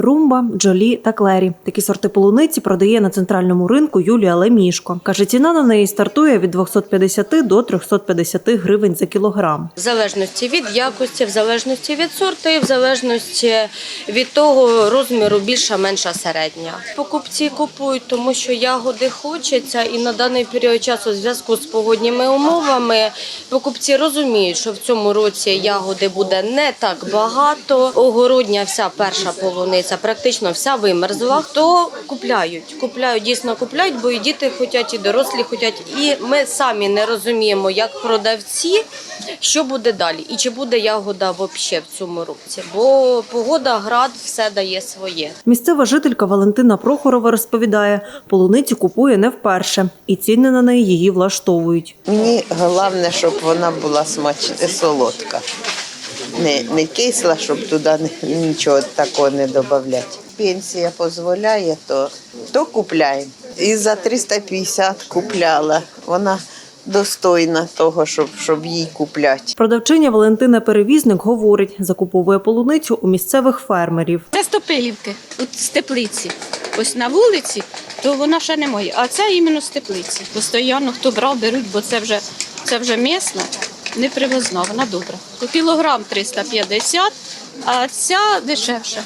Румба, Джолі та Клері. Такі сорти полуниці продає на центральному ринку Юлія Лемішко. Каже, ціна на неї стартує від 250 до 350 гривень за кілограм. В залежності від якості, в залежності від сорту і в залежності від того розміру більша, менша, середня. Покупці купують, тому що ягоди хочеться, і на даний період часу, в зв'язку з погодніми умовами, покупці розуміють, що в цьому році ягоди буде не так багато. Огородня вся перша полуниця, практично вся вимерзла. Хто купляють? Купляють, дійсно купляють, бо і діти хочуть, і дорослі хочуть. І ми самі не розуміємо, як продавці, що буде далі, і чи буде ягода взагалі в цьому році. Бо погода, град, все дає своє. Місцева жителька Валентина Прохорова розповідає, полуниці купує не вперше, і ціни на неї її влаштовують. Мені головне, щоб вона була смачна, солодка. Не, не кисла, щоб туди нічого такого не додати. Пенсія дозволяє, то, то купляємо. І за 350 купляла. Вона достойна того, щоб, щоб їй купляти. Продавчиня Валентина Перевізник говорить, закуповує полуницю у місцевих фермерів. Це з Топилівки, от з теплиці. Ось на вулиці, то вона ще не моя. А це іменно з теплиці. Постоянно хто брав, беруть, бо це вже, це вже місна, не привозна, вона добра. Кілограм 350, а ця дешевша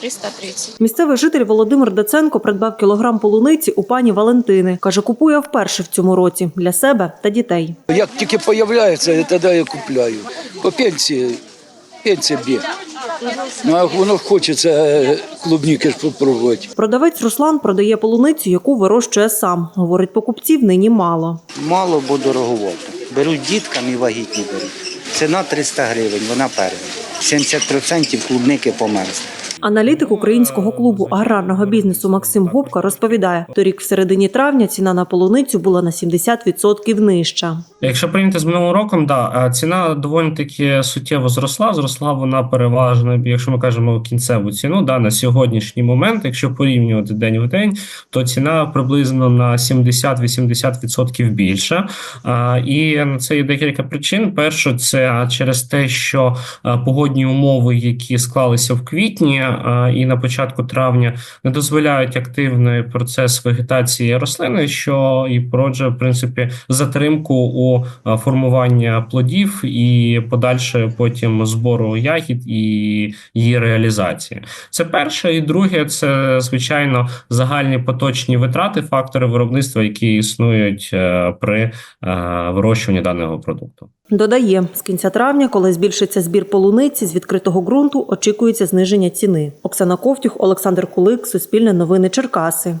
330. Місцевий житель Володимир Даценко придбав кілограм полуниці у пані Валентини. Каже, купує вперше в цьому році для себе та дітей. Як тільки з'являється, тоді я купляю. По пенсії, пенсія б'є. Ну, а воно хочеться е, клубніки ж попробувати. Продавець Руслан продає полуницю, яку вирощує сам. Говорить, покупців нині мало. Мало, бо дороговато. Беруть діткам і вагітні беруть. Ціна 300 гривень, вона перша. 70% клубники померзли. Аналітик українського клубу аграрного бізнесу Максим Губка розповідає, торік в середині травня ціна на полуницю була на 70% нижча. Якщо порівняти з минулим роком, да, е, ціна доволі таки суттєво зросла. Зросла вона переважно, якщо ми кажемо кінцеву ціну, да, на сьогоднішній момент, якщо порівнювати день в день, то ціна приблизно на 70-80% більша. А, І на це є декілька причин. Перше, це через те, що е, погодні умови, які склалися в квітні е, і на початку травня, не дозволяють активний процес вегетації рослини, що і породжує в принципі затримку у е, формуванні плодів і подальше потім збору ягід і її реалізації. Це перше, і друге, це звичайно загальні поточні витрати, фактори виробництва, які існують е, при вирощуванні даного продукту. Додає, з кінця травня, коли збільшиться збір полуниці з відкритого ґрунту, очікується зниження ціни. Оксана Ковтюх, Олександр Кулик, Суспільне новини Черкаси.